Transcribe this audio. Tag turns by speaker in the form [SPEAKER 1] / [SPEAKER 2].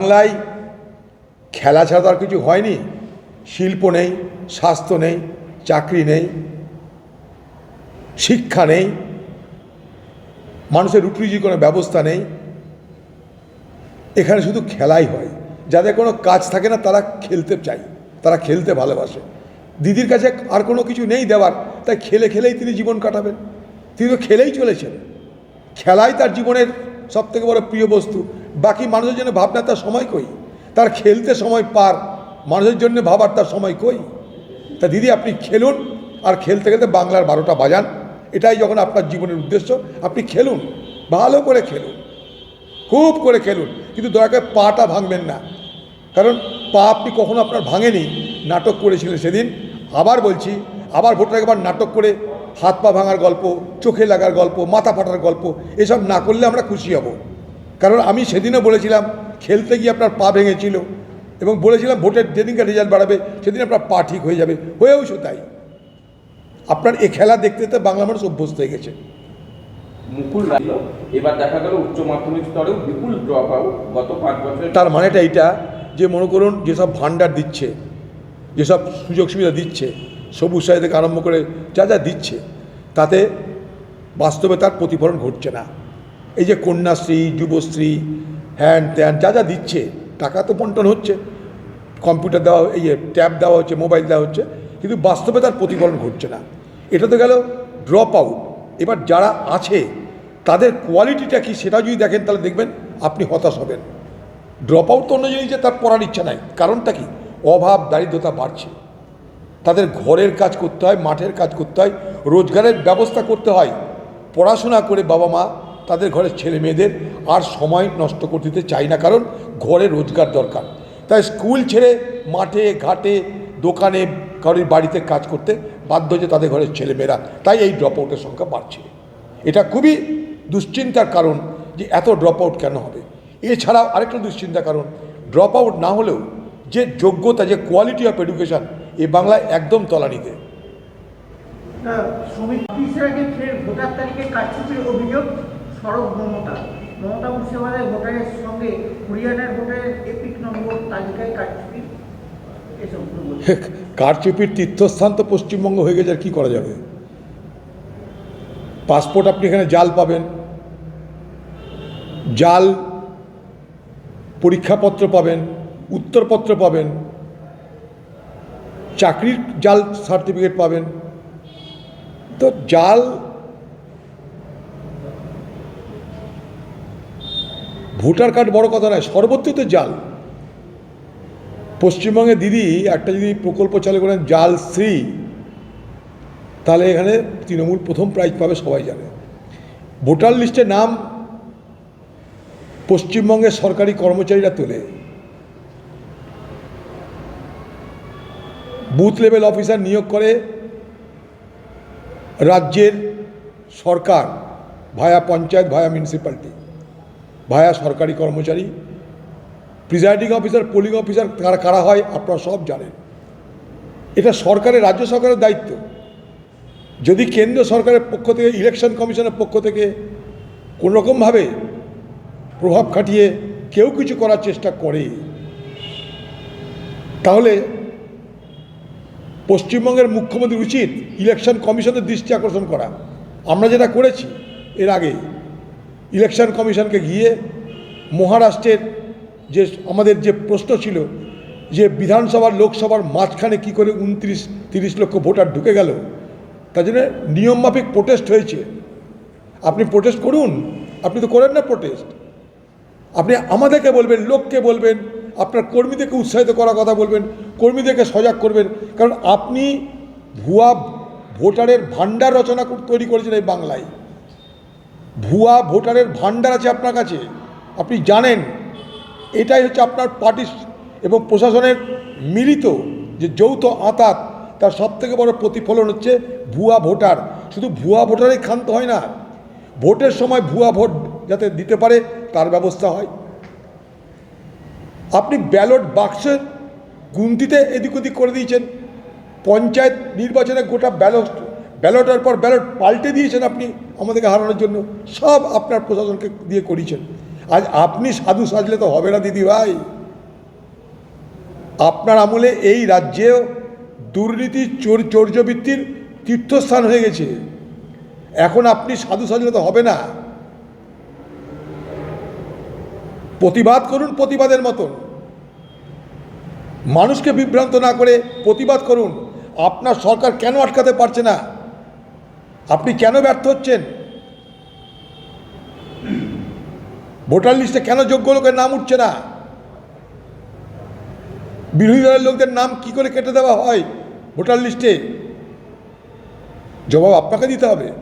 [SPEAKER 1] বাংলায় খেলা ছাড়া আর কিছু হয়নি। শিল্প নেই, স্বাস্থ্য নেই, চাকরি নেই, শিক্ষা নেই, মানুষের রুটি রুজি কোনো ব্যবস্থা নেই। এখানে শুধু খেলাই হয়। যাদের কোনো কাজ থাকে না, তারা খেলতে চায়, তারা খেলতে ভালোবাসে। দিদির কাছে আর কোনো কিছু নেই দেওয়ার, তাই খেলে খেলেই তিনি জীবন কাটাবেন। তিনি তো খেলেই চলেছেন। খেলাই তার জীবনের সব থেকে বড় প্রিয় বস্তু। বাকি মানুষের জন্য ভাবনা তার সময় কই? তার খেলতে সময় পার মানুষের জন্য ভাবার তার সময় কই? তা দিদি, আপনি খেলুন আর খেলতে খেলতে বাংলার বারোটা বাজান। এটাই যখন আপনার জীবনের উদ্দেশ্য। আপনি খেলুন, ভালো করে খেলুন, খুব করে খেলুন, কিন্তু দয়া করে পাটা ভাঙবেন না। কারণ পা আপনি কখনো আপনার ভাঙেনি। নাটক করেছিলেন সেদিন। আবার বলছি, আবার ভোটার একবার নাটক করে হাত পা ভাঙার গল্প, চোখে লাগার গল্প, মাথা ফাটার গল্প, এসব না করলে আমরা খুশি হব। কারণ আমি সেদিনও বলেছিলাম খেলতে গিয়ে আপনার পা ভেঙেছিল এবং বলেছিলাম ভোটের যেদিনকার রেজাল্ট বাড়াবে সেদিন আপনার পা ঠিক হয়ে যাবে। হয়েও তাই। আপনার এ খেলা দেখতে দেখতে বাংলা মানুষ অভ্যস্ত হয়ে গেছে।
[SPEAKER 2] মুকুল এবার দেখা গেল উচ্চ মাধ্যমিক স্তরেও বিপুল ড্রপ আউট গত পাঁচ বছরের
[SPEAKER 1] তার মানেটা এইটা যে মনে করুন যেসব ভান্ডার দিচ্ছে যেসব সুযোগ সুবিধা দিচ্ছে সবুজ সাথী থেকে আরম্ভ করে যা যা দিচ্ছে তাতে বাস্তবে তার প্রতিফলন ঘটছে না। এই যে কন্যাশ্রী, যুবশ্রী, হ্যান ত্যান, যা যা দিচ্ছে, টাকা তো বন্টন হচ্ছে। কম্পিউটার দেওয়া, এই যে ট্যাব দেওয়া হচ্ছে, মোবাইল দেওয়া হচ্ছে, কিন্তু বাস্তবে তার প্রতিফলন ঘটছে না। এটা তো গেল ড্রপ আউট এবার যারা আছে, তাদের কোয়ালিটিটা কি সেটা যদি দেখেন, তাহলে দেখবেন আপনি হতাশ হবেন। ড্রপ আউট তো অন্য জিনিস যে তার পড়ার ইচ্ছা নাই। কারণটা কি? অভাব, দারিদ্রতা বাড়ছে। তাদের ঘরের কাজ করতে হয়, মাঠের কাজ করতে হয়, রোজগারের ব্যবস্থা করতে হয়। পড়াশোনা করে বাবা মা তাদের ঘরের ছেলে মেয়েদের আর সময় নষ্ট করতে চায় না, কারণ ঘরে রোজগার দরকার। তাই স্কুল ছেড়ে মাঠে, ঘাটে, দোকানে কারোর বাড়িতে কাজ করতে বাধ্য হচ্ছে তাদের ঘরের ছেলেমেয়েরা তাই এই ড্রপ আউটের সংখ্যা বাড়ছে। এটা খুবই দুশ্চিন্তার কারণ যে এত ড্রপ আউট কেন হবে। এছাড়াও আরেকটা দুশ্চিন্তার কারণ ড্রপ আউট না হলেও যে যোগ্যতা, যে কোয়ালিটি অফ এডুকেশন এ বাংলায় একদম তলানিতে।
[SPEAKER 3] শ্রমিক ভোটার কারচুপির অভিযোগ? সড়ক মমতা। মমতা মুর্শিদাবাদের ভোটারের সঙ্গে হরিয়ানার ভোটারের এপিক নম্বর তালিকায় কারচুপি।
[SPEAKER 1] কারচুপির তীর্থস্থান তো পশ্চিমবঙ্গ হয়ে গেছে, আর কী করা যাবে? পাসপোর্ট আপনি এখানে জাল পাবেন। জাল পরীক্ষাপত্র পাবেন, উত্তরপত্র পাবেন, চাকরির জাল সার্টিফিকেট পাবেন। তো জাল ভোটার কার্ড বড় কথা নয়, সর্বত্রই তো জাল। পশ্চিমবঙ্গে দিদি, একটা যদি প্রকল্প চালু করেন জাল শ্রী, তাহলে এখানে তৃণমূল প্রথম প্রাইজ পাবে, সবাই জানে। ভোটার লিস্টে নাম পশ্চিমবঙ্গের সরকারি কর্মচারীরা তোলে। বুথ লেভেল অফিসার নিয়োগ করে রাজ্যের সরকার, ভায়া পঞ্চায়েত, ভায়া মিউনিসিপ্যালিটি ভায়া সরকারি কর্মচারী প্রিজাইডিং অফিসার পোলিং অফিসার কারা কারা হয় আপনারা সব জানেন। এটা সরকারের, রাজ্য সরকারের দায়িত্ব। যদি কেন্দ্র সরকারের পক্ষ থেকে ইলেকশন কমিশনের পক্ষ থেকে কোনোরকমভাবে প্রভাব খাটিয়ে কেউ কিছু করার চেষ্টা করে, তাহলে পশ্চিমবঙ্গের মুখ্যমন্ত্রী উচিত ইলেকশন কমিশনের দৃষ্টি আকর্ষণ করা। আমরা যেটা করেছি, এর আগে ইলেকশন কমিশনকে গিয়ে মহারাষ্ট্রের যে আমাদের যে প্রশ্ন ছিল যে বিধানসভার লোকসভার মাঝখানে কি করে উনত্রিশ, তিরিশ লক্ষ ভোটার ঢুকে গেল, তার জন্য নিয়মমাফিক প্রোটেস্ট হয়েছে। আপনি প্রোটেস্ট করুন, আপনি তো করেন না প্রোটেস্ট আপনি আমাদেরকে বলবেন, লোককে বলবেন, আপনার কর্মীদেরকে উৎসাহিত করার কথা বলবেন, কর্মীদেরকে সজাগ করবেন, কারণ আপনি ভুয়া ভোটারের ভাণ্ডার রচনা তৈরি করেছেন এই বাংলায়। ভুয়া ভোটারের ভাণ্ডার আছে আপনার কাছে, আপনি জানেন, এটাই হচ্ছে আপনার পার্টি এবং প্রশাসনের মিলিত যে যৌথ আঁতাত, তার সব থেকে বড় প্রতিফলন হচ্ছে ভুয়া ভোটার। শুধু ভুয়া ভোটারই ক্ষান্ত হয় না, ভোটের সময় ভুয়া ভোট যাতে দিতে পারে, তার ব্যবস্থা হয়। আপনি ব্যালট বাক্সের গুনতিতে এদিক ওদিক করে দিয়েছেন, পঞ্চায়েত নির্বাচনে গোটা ব্যালট ব্যালটের পর ব্যালট পাল্টে দিয়েছেন আপনি, আমাদেরকে হারানোর জন্য। সব আপনার প্রশাসনকে দিয়ে করিয়েছেন। আজ আপনি সাধু সাজলে তো হবে না, দিদি ভাই। আপনার আমলে এই রাজ্যেও দুর্নীতি, চোর চৌর্যবৃত্তির তীর্থস্থান হয়ে গেছে। এখন আপনি সাধু সাজলে তো হবে না। প্রতিবাদ করুন প্রতিবাদের মতন। মানুষকে বিভ্রান্ত না করে প্রতিবাদ করুন। আপনার সরকার কেন আটকাতে পারছে না? আপনি কেন ব্যর্থ হচ্ছেন? ভোটার লিস্টে কেন যোগ্য লোকের নাম উঠছে না? বিরোধী দলের লোকদের নাম কি করে কেটে দেওয়া হয় ভোটার লিস্টে? জবাব আপনাকে দিতে হবে।